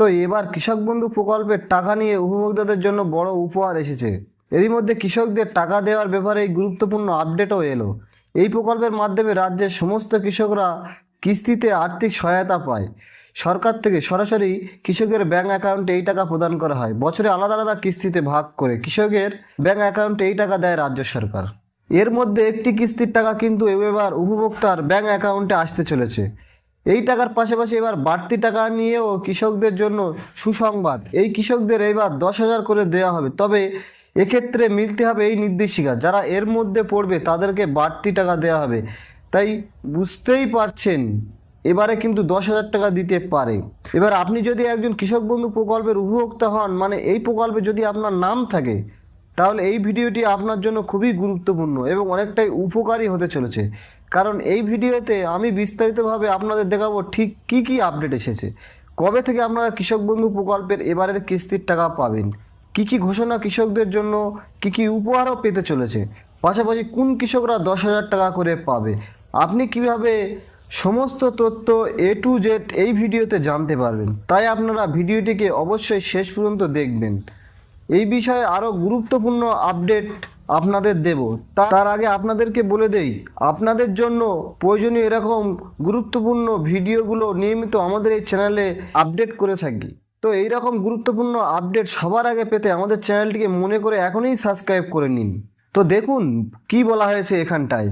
তো এবার কৃষক বন্ধু প্রকল্পের টাকা নিয়ে উপভোক্তাদের জন্য বড় উপহার এসেছে। এরই মধ্যে কৃষকদের টাকা দেওয়ার ব্যাপারে এই গুরুত্বপূর্ণ আপডেটও এলো। এই প্রকল্পের মাধ্যমে রাজ্যের সমস্ত কৃষকরা কিস্তিতে আর্থিক সহায়তা পায়। সরকার থেকে সরাসরি কৃষকের ব্যাংক অ্যাকাউন্টে এই টাকা প্রদান করা হয়। বছরে আলাদা আলাদা কিস্তিতে ভাগ করে কৃষকের ব্যাংক অ্যাকাউন্টে এই টাকা দেয় রাজ্য সরকার। এর মধ্যে একটি কিস্তির টাকা কিন্তু এবার উপভোক্তার ব্যাংক অ্যাকাউন্টে আসতে চলেছে। এই টাকার পাশাপাশি এবার বাড়তি টাকা নিয়েও কৃষকদের জন্য সুসংবাদ। এই কৃষকদের এবার দশ হাজার করে দেওয়া হবে। তবে এক্ষেত্রে মিলতে হবে এই নির্দেশিকা। যারা এর মধ্যে পড়বে, তাদেরকে বাড়তি টাকা দেওয়া হবে। তাই বুঝতেই পারছেন, এবারে কিন্তু দশ হাজার টাকা দিতে পারে। এবার আপনি যদি একজন কৃষক বন্ধু প্রকল্পের উপভোক্তা হন মানে এই প্রকল্পে যদি আপনার নাম থাকে, তাহলে এই ভিডিওটি আপনার জন্য খুবই গুরুত্বপূর্ণ এবং অনেকটাই উপকারী হতে চলেছে। কারণ এই ভিডিওতে আমি বিস্তারিতভাবে আপনাদের দেখাবো ঠিক কি কি আপডেট এসেছে। কবে থেকে আপনারা কৃষক বন্ধু প্রকল্পের এবারের কিস্তির টাকা পাবেন? কি কি ঘোষণা কৃষকদের জন্য? কি কি উপহারও পেতে চলেছে? পাশাপাশি কোন কৃষকরা দশ হাজার টাকা করে পাবে? আপনি কীভাবে সমস্ত তথ্য এ টু জেড এই ভিডিওতে জানতে পারবেন? তাই আপনারা ভিডিওটিকে অবশ্যই শেষ পর্যন্ত দেখবেন। এই বিষয়ে আরও গুরুত্বপূর্ণ আপডেট আপনাদের দেব। তার আগে আপনাদেরকে বলে দেই, আপনাদের জন্য প্রয়োজনীয় এরকম গুরুত্বপূর্ণ ভিডিওগুলো নিয়মিত আমাদের এই চ্যানেলে আপডেট করে থাকি। তো এই রকম গুরুত্বপূর্ণ আপডেট সবার আগে পেতে আমাদের চ্যানেলটিকে মনে করে এখনই সাবস্ক্রাইব করে নিন। তো দেখুন, কি বলা হয়েছে এখানটায়।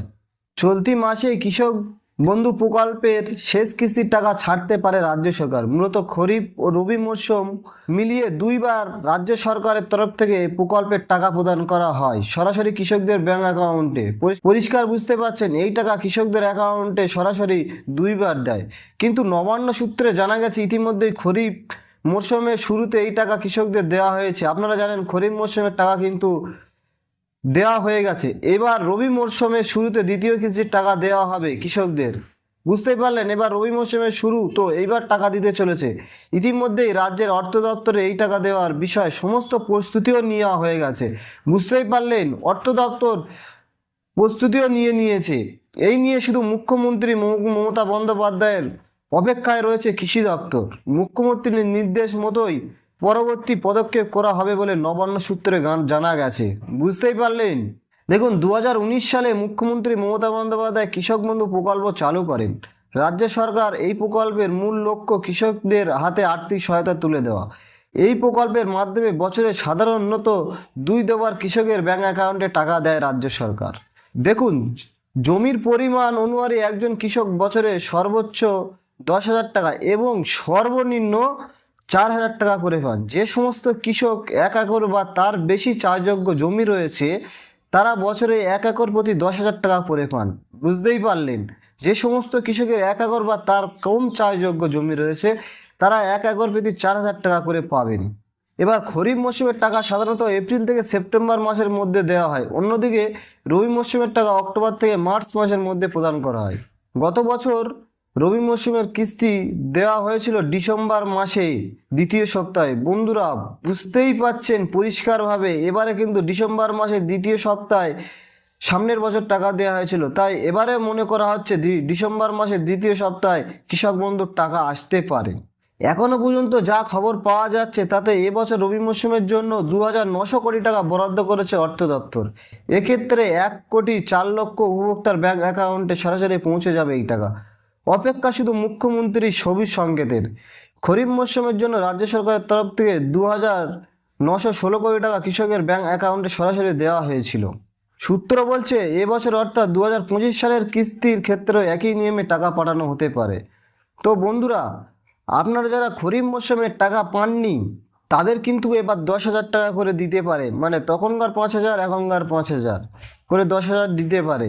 চলতি মাসে কৃষক বন্ধু প্রকল্পের শেষ কিস্তির টাকা ছাড়তে পারে রাজ্য সরকার। মূলত খরিফ ও রবি মরশুম মিলিয়ে দুইবার রাজ্য সরকারের তরফ থেকে প্রকল্পের টাকা প্রদান করা হয়। সরাসরি কৃষকদের ব্যাংক অ্যাকাউন্টে। পরিষ্কার বুঝতে পারছেন, এই টাকা কৃষকদের অ্যাকাউন্টে সরাসরি দুইবার দেয়। কিন্তু নবান্ন সূত্রে জানা গেছে, ইতিমধ্যেই খরিফ মরশুমের শুরুতে এই টাকা কৃষকদের দেওয়া হয়েছে। আপনারা জানেন, খরিফ মরশুমের টাকা কিন্তু দেওয়া হয়ে গেছে। এবার রবি মরশুমের শুরুতে দ্বিতীয় কিস্তির টাকা দেওয়া হবে কৃষকদের। বুঝতেই পারলেন, এবার রবি মরশুমের শুরু, তো এইবার টাকা দিতে চলেছে। ইতিমধ্যেই রাজ্যের অর্থ দপ্তরে এই টাকা দেওয়ার বিষয়ে সমস্ত প্রস্তুতিও নেওয়া হয়ে গেছে। বুঝতেই পারলেন, অর্থ দপ্তর প্রস্তুতিও নিয়ে নিয়েছে। এই নিয়ে শুধু মুখ্যমন্ত্রী মমতা বন্দ্যোপাধ্যায়ের অপেক্ষায় রয়েছে কৃষি দপ্তর। মুখ্যমন্ত্রীর নির্দেশ মতোই পরবর্তী পদক্ষেপ করা হবে বলে নবান্ন সূত্রে জানা গেছে। বুঝতেই পারলেন? দেখুন দু হাজার উনিশ সালে মুখ্যমন্ত্রী মমতা বন্দ্যোপাধ্যায় কৃষক বন্ধু প্রকল্প চালু করেন। রাজ্য সরকার এই প্রকল্পের মূল লক্ষ্য কৃষকদের হাতে আর্থিক সহায়তা তুলে দেওয়া। এই প্রকল্পের মাধ্যমে বছরে সাধারণত দুই দেবার কৃষকের ব্যাঙ্ক অ্যাকাউন্টে টাকা দেয় রাজ্য সরকার। দেখুন, জমির পরিমাণ অনুযায়ী একজন কৃষক বছরে সর্বোচ্চ দশ হাজার টাকা এবং সর্বনিম্ন চার হাজার টাকা করে পান। যে সমস্ত কৃষক এক একর বা তার বেশি চাষযোগ্য জমি রয়েছে, তারা বছরে এক একর প্রতি দশ হাজার টাকা করে পান। বুঝতেই পারলেন, যে সমস্ত কৃষকের এক একর বা তার কম চাষযোগ্য জমি রয়েছে, তারা এক একর প্রতি চার হাজার টাকা করে পাবেন। এবার খরিফ মৌসুমের টাকা সাধারণত এপ্রিল থেকে সেপ্টেম্বর মাসের মধ্যে দেওয়া হয়। অন্যদিকে রবি মৌসুমের টাকা অক্টোবর থেকে মার্চ মাসের মধ্যে প্রদান করা হয়। গত বছর রবি মৌসুমের কিস্তি দেওয়া হয়েছিল ডিসেম্বর মাসে দ্বিতীয় সপ্তাহে। বন্ধুরা, বুঝতেই পাচ্ছেন পরিষ্কারভাবে, এবারে কিন্তু ডিসেম্বর মাসে দ্বিতীয় সপ্তাহে সামনের বছর টাকা দেওয়া হয়েছিল। তাই এবারে মনে করা হচ্ছে ডিসেম্বর মাসের দ্বিতীয় সপ্তাহে কৃষক বন্ধুর টাকা আসতে পারে। এখনও পর্যন্ত যা খবর পাওয়া যাচ্ছে, তাতে এবছর রবি মরশুমের জন্য দু হাজার নশো কোটি টাকা বরাদ্দ করেছে অর্থ দপ্তর। এক্ষেত্রে এক কোটি চার লক্ষ উপভোক্তার ব্যাংক অ্যাকাউন্টে সরাসরি পৌঁছে যাবে এই টাকা। অপেক্ষা শুধু মুখ্যমন্ত্রী ছবি সংকেতের খরিফ মরশুমের জন্য রাজ্য সরকারের তরফ থেকে দু হাজার নশো ষোলো কোটি টাকা কৃষকের ব্যাংক অ্যাকাউন্টে সরাসরি দেওয়া হয়েছিল। সূত্র বলছে এবছর অর্থাৎ দু হাজার পঁচিশ সালের কিস্তির ক্ষেত্রেও একই নিয়মে টাকা পাঠানো হতে পারে। তো বন্ধুরা, আপনারা যারা খরিফ মরশুমের টাকা পাননি, তাদের কিন্তু এবার দশ হাজার টাকা করে দিতে পারে। মানে তখনকার পাঁচ হাজার, এখনকার পাঁচ হাজার করে দশ হাজার দিতে পারে।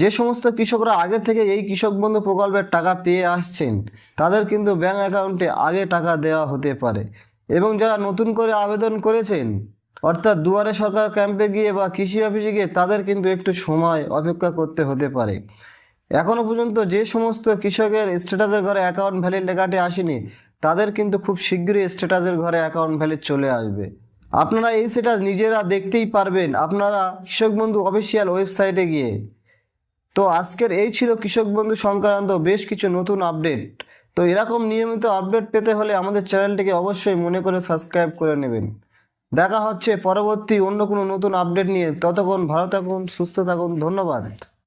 যে সমস্ত কৃষকরা আগে থেকে এই কৃষক বন্ধু প্রকল্পের টাকা পেয়ে আসছেন, তাদের কিন্তু ব্যাংক অ্যাকাউন্টে আগে টাকা দেওয়া হতে পারে। এবং যারা নতুন করে আবেদন করেছেন, অর্থাৎ দুয়ারে সরকার ক্যাম্পে গিয়ে বা কৃষি অফিসে গিয়ে, তাদের কিন্তু একটু সময় অপেক্ষা করতে হতে পারে। এখনও পর্যন্ত যে সমস্ত কৃষকের স্ট্যাটাসের ঘরে অ্যাকাউন্ট ভ্যালির লেখাটি আসেনি, তাদের কিন্তু খুব শীঘ্রই স্ট্যাটাসের ঘরে অ্যাকাউন্ট ভ্যালি চলে আসবে। আপনারা এই স্ট্যাটাস নিজেরা দেখতেই পারবেন। আপনারা কৃষক বন্ধু অফিসিয়াল ওয়েবসাইটে গিয়ে তো আজকের এই ছিল কৃষক বন্ধু সংক্রান্ত বেশ কিছু নতুন আপডেট। তো এরকম নিয়মিত আপডেট পেতে হলে আমাদের চ্যানেলটিকে অবশ্যই মনে করে সাবস্ক্রাইব করে নেবেন। দেখা হচ্ছে পরবর্তী অন্য কোনো নতুন আপডেট নিয়ে। ততক্ষণ ভালো থাকুন, সুস্থ থাকুন, ধন্যবাদ।